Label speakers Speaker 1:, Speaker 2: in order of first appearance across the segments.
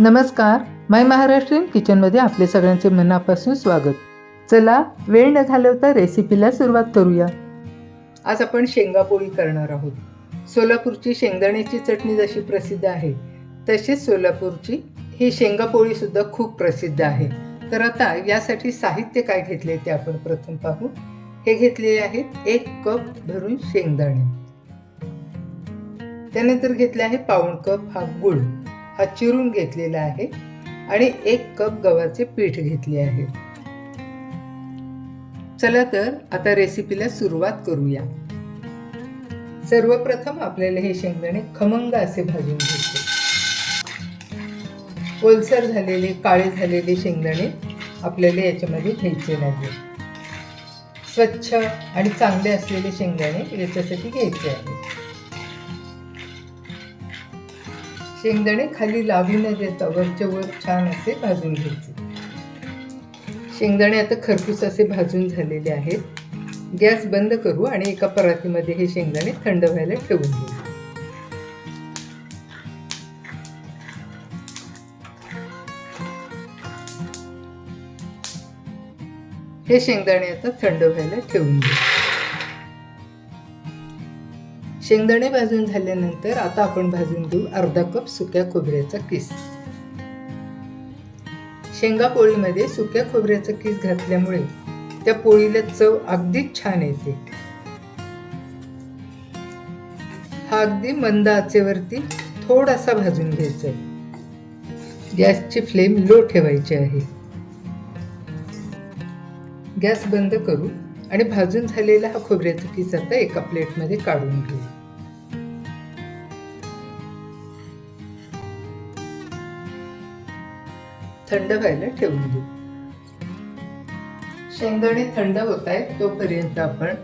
Speaker 1: नमस्कार माय महाराष्ट्रीयन किचनमध्ये आपले सगळ्यांचे मनापासून स्वागत. चला वेळ न घालवता रेसिपीला सुरुवात करूया. आज आपण शेंगापोळी करणार आहोत. सोलापूरची शेंगदाण्याची चटणी जशी प्रसिद्ध आहे तशीच सोलापूरची ही शेंगापोळीसुद्धा सुद्धा खूप प्रसिद्ध आहे. तर आता यासाठी साहित्य काय घेतले ते आपण प्रथम पाहू. हे घेतलेले आहेत एक कप भरून शेंगदाणे. त्यानंतर घेतले आहे पाऊण कप हा गुळ. हा चिरून घेतलेला आहे आणि एक कप गव्हाचे पीठ घेतले आहे. चला तर आता रेसिपीला सुरुवात करूया. सर्वप्रथम आपल्याला हे शेंगदाणे खमंग असे भाजून घ्यायचे. ओलसर झालेले काळे झालेले शेंगदाणे आपल्याला याच्यामध्ये घ्यायचे लागेल स्वच्छ आणि चांगले असलेले शेंगदाणे याच्यासाठी घ्यायचे आहेत शेंगदाणे खाली लावी न देता वरच्या वर छान असे भाजून घ्यायचे. शेंगदाणे आता खरपूस असे भाजून झालेले आहेत. गॅस बंद करू आणि एका परातीमध्ये हे शेंगदाणे थंड व्हायला ठेवून घेऊ हे शेंगदाणे आता थंड व्हायला ठेवून घेऊ शेंगदाणे भाजून झाल्यानंतर आता आपण भाजून घेऊ अर्धा कप सुक्या खोबऱ्याचा किस. शेंगा पोळीमध्ये सुक्या खोबऱ्याचा किस घातल्यामुळे त्या पोळीला चव अगदीच छान येते. हा अगदी मंद आचेवरती थोडासा भाजून घ्यायचा आहे. गॅसची फ्लेम लो ठेवायची आहे. गॅस बंद करू आणि भाजून झालेला हा खोबऱ्याचा किस आता एका प्लेटमध्ये काढून घेऊ. थंड व्हायला ठेवून देऊ. शेंगदाणे थंड होत आहेत तोपर्यंत आपण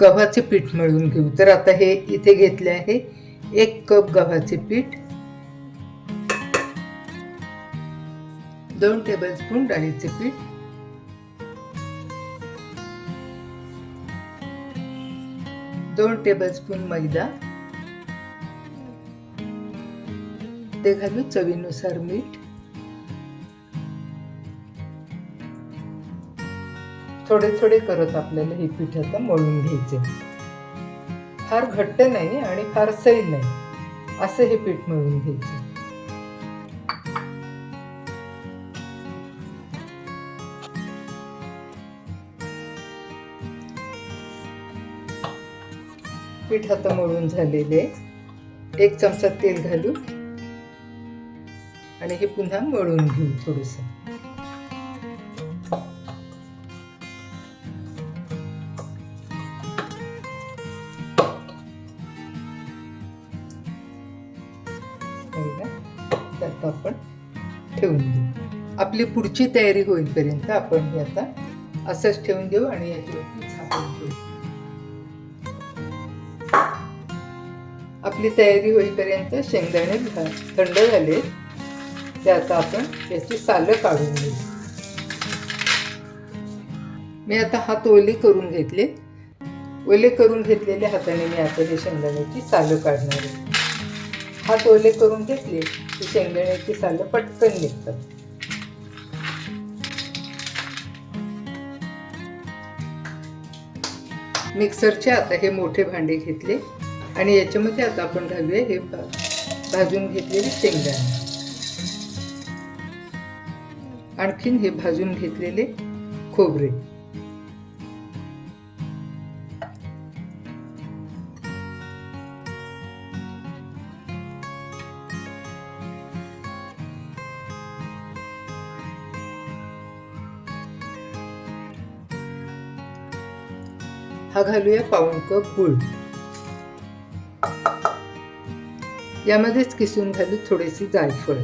Speaker 1: गव्हाचे पीठ मिळवून घेऊ. तर आता हे इथे घेतले आहे एक कप गव्हाचे पीठ दोन टेबल स्पून डाळीचे पीठ दोन टेबल स्पून मैदा ते घालू चवीनुसार मीठ थोडे थोडे करत आपल्याला हे पीठ आता मळून घ्यायचे. फार घट्ट नाही आणि फार सैल नाही. असं हे पीठ मळून घ्यायचे. पीठ आता मळून झालेले एक चमचा तेल घालू आणि हे पुन्हा मळून घेऊ थोडस. ठेवून देऊ आपली पुढची तयारी होईपर्यंत आपण हे आता असंच ठेवून देऊ आणि याच्यावरती झाकून देऊ आपली तयारी होईपर्यंत शेंगदाणे थंड झाले ते आता आपण याची सालं काढून घेऊ. मी आता हात ओले करून घेतले. ओले करून घेतलेल्या हाताने मी आता हे शेंगदाण्याची सालं काढणार आहे. हात ओले करून घेतले. की शेंगदाण्याची सालं पटकन निघतात. मिक्सरचे आता हे मोठे भांडे घेतले आणि याच्यामध्ये आता आपण घालूया हे भाजून घेतलेले शेंगदाणे. आणखीन हे भाजून घेतलेले खोबरे. हा घालूया पाऊण कप गुळ. यामध्येच किसून घालू थोडीशी जायफळ.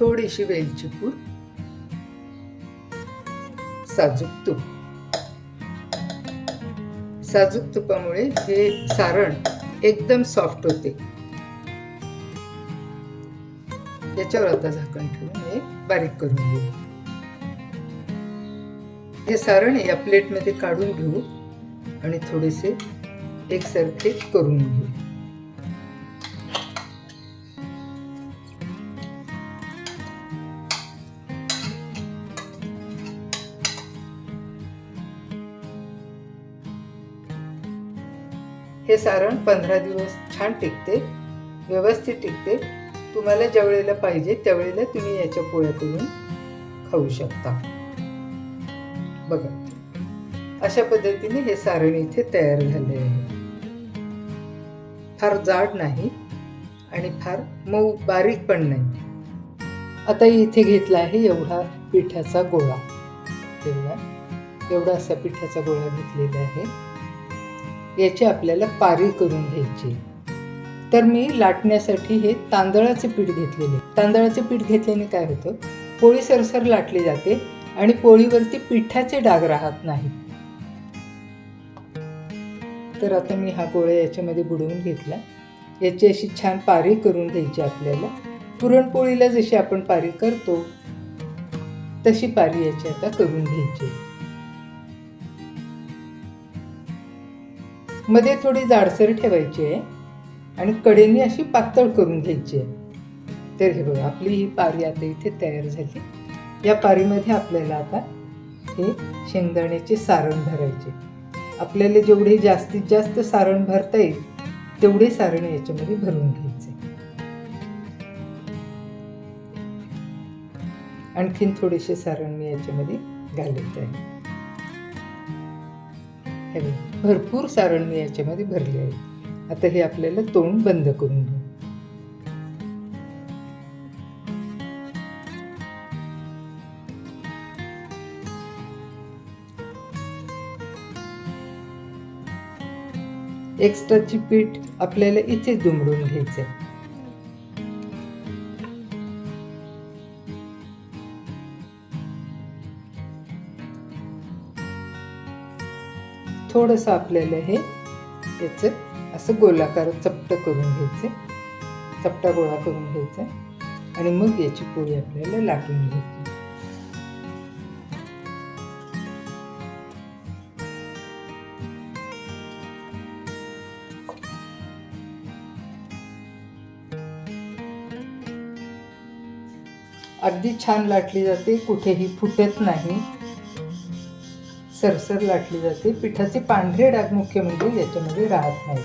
Speaker 1: थोडीशी वेलची पूड. साजूक तूप. साजूक तुपामुळे हे सारण एकदम सॉफ्ट होते. याच्यावर आता झाकण ठेवून हे बारीक करून घेऊ. हे सारण या प्लेटमध्ये काढून घेऊ आणि थोडेसे एकसारखे करून घेऊ. हे सारण पंधरा दिवस छान टिकते व्यवस्थित टिकते. तुम्हाला ज्या वेळेला पाहिजे त्यावेळेला तुम्ही याच्या पोळ्या करून खाऊ शकता. बघा अशा पद्धतीने हे सारण इथे तयार झाले आहे. फार जाड नाही आणि फार मऊ बारीक पण नाही. आता इथे घेतला आहे एवढा पिठाचा गोळा. एवढा एवढा असा पिठाचा गोळा घेतलेला आहे. याची आपल्याला पारी करून घ्यायची. तर मी लाटण्यासाठी हे तांदळाचे पीठ घेतलेले. तांदळाचे पीठ घेतल्याने काय होतं? पोळी सरसर लाटली जाते आणि पोळीवरती पिठाचे डाग राहत नाही तर आता मी हा गोळा याच्यामध्ये बुडवून घेतला. याची अशी छान पारी करून घ्यायची आपल्याला. पुरणपोळीला जशी आपण पारी करतो तशी पारी याची आता करून घ्यायची. मध्ये थोडी जाडसर ठेवायची आहे आणि कडेने अशी पातळ करून घ्यायची आहे. तर हे बघा आपली ही पारी आता इथे तयार झाली. या पारीमध्ये आपल्याला आता हे शेंगदाण्याचे सारण भरायचे. आपल्याला जेवढे जास्तीत जास्त सारण भरता येईल तेवढे सारण याच्यामध्ये भरून घ्यायचे. आणखीन थोडेसे सारण मी याच्यामध्ये घालत आहे. हे भरपूर सारण मी याच्यामध्ये भरले आहे. आता हे आपल्याला तोंड बंद करून घेऊ एक्स्ट्राची पीठ आपल्याला इथे दुमडून घ्यायचं आहे थोडंसं आपल्याला हे याचं असं गोलाकार चपट करून घ्यायचे. चपटा गोळा करून घ्यायचा. आणि मग याची पोळी आपल्याला लाटून घ्यायची. अगदी छान लाटली जाते. कुठेही फुटत नाही. सरसर लाटली जाते. पिठाचे पांढरे डाग मुख्य म्हणजे याच्यामध्ये राहत नाही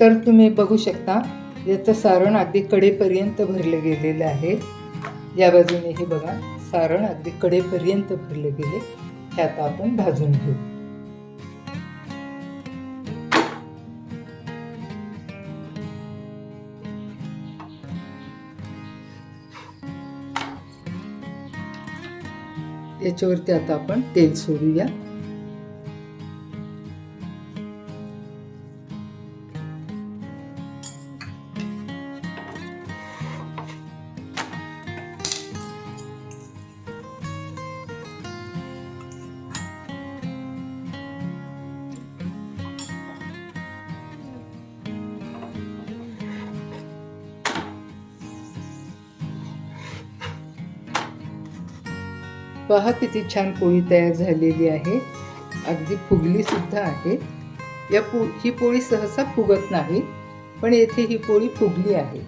Speaker 1: तर तुम्ही बघू शकता याचं सारण अगदी कडेपर्यंत भरलं गेलेलं आहे. या बाजूने हे बघा सारण अगदी कडेपर्यंत भरले गेले. हे आता आपण भाजून घेऊ. त्याच्यावरती आता आपण तेल सोडूया. पहा किती छान पोळी तयार झालेली आहे. अगदी फुगली सुद्धा आहे. या पो ही पोळी सहसा फुगत नाही पण येथे ही पोळी फुगली आहे.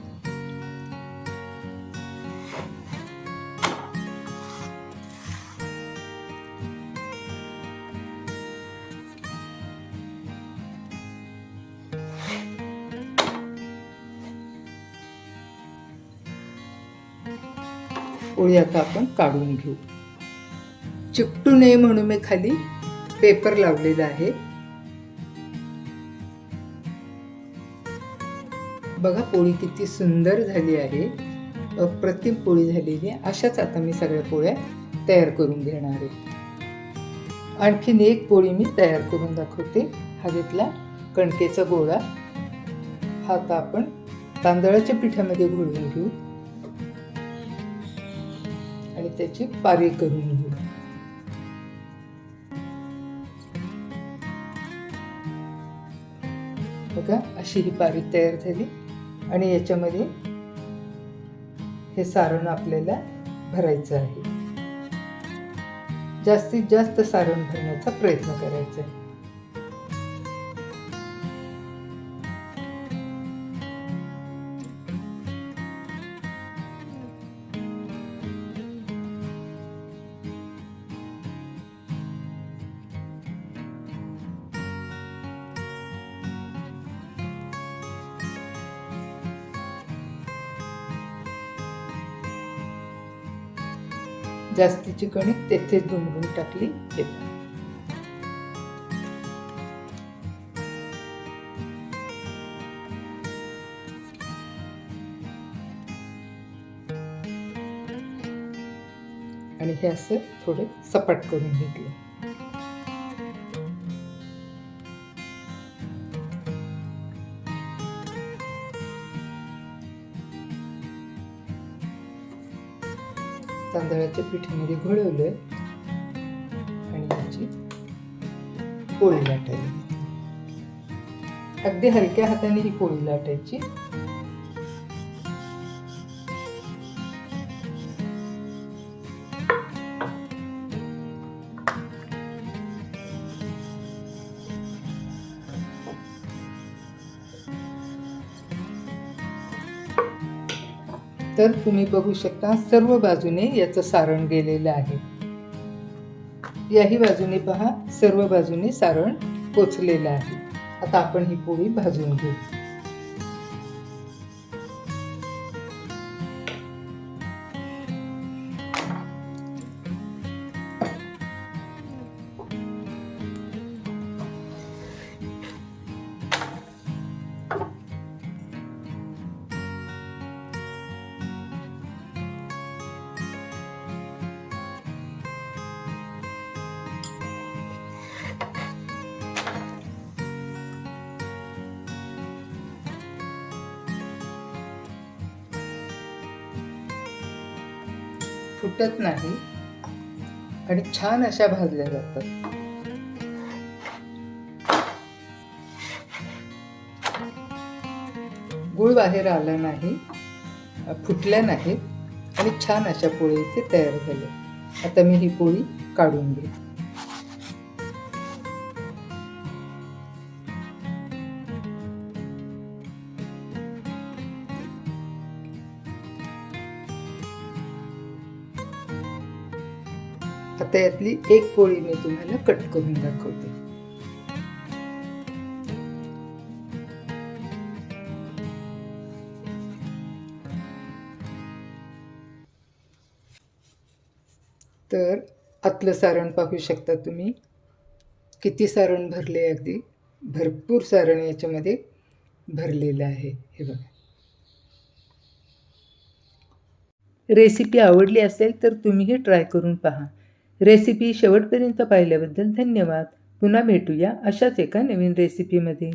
Speaker 1: पोळी आता आपण काढून घेऊ. चिकटू नये म्हणून मी खाली पेपर लावलेला आहे. बघा पोळी किती सुंदर झाली आहे. अप्रतिम पोळी झालेली आहे. अशाच आता मी सगळ्या पोळ्या तयार करून घेणार आहे. आणखीन एक पोळी मी तयार करून दाखवते. हा घेतला कणकेचा गोळा. हा आता आपण तांदळाच्या पिठामध्ये घोळून घेऊ. आणि त्याची पारी करून घेऊ. बघा अशी ही पारी तयार झाली. आणि याच्यामध्ये हे सारण आपल्याला भरायचं आहे. जास्तीत जास्त सारण भरण्याचा प्रयत्न करायचा आहे. जास्तीची कणिक तेथेच दुमडून टाकली. आणि हे असं थोडं सपाट करून घेतलं. तांदळाच्या पिठामध्ये घोळवलं आणि याची पोळी लाटायला अगदी हलक्या हाताने ही पोळी लाटायची. तर तुम्ही बघू शकता सर्व बाजूने याचं सारण गेलेलं आहे. याही बाजूने पहा सर्व बाजूने सारण पोचलेलं आहे. आता आपण ही पोळी भाजून घेऊ. फुटत नाही आणि छान अशा भाजल्या जातात. गुळ बाहेर आला नाही फुटल्या नाहीत आणि छान अशा पोळी इथे तयार झाल्या आता मी ही पोळी काढून घेईन आता यातली एक पोळी मी तुम्हाला कट करून दाखवते. तर आतलं सारण पाहू शकता तुम्ही. किती सारण भरले अगदी? भरपूर सारण याच्यामध्ये भरलेलं आहे. हे बघा. रेसिपी आवडली असेल तर तुम्हीही ट्राय करून पहा. रेसिपी शेवटपर्यंत पाहिल्याबद्दल धन्यवाद. पुन्हा भेटूया अशाच एका नवीन रेसिपीमध्ये.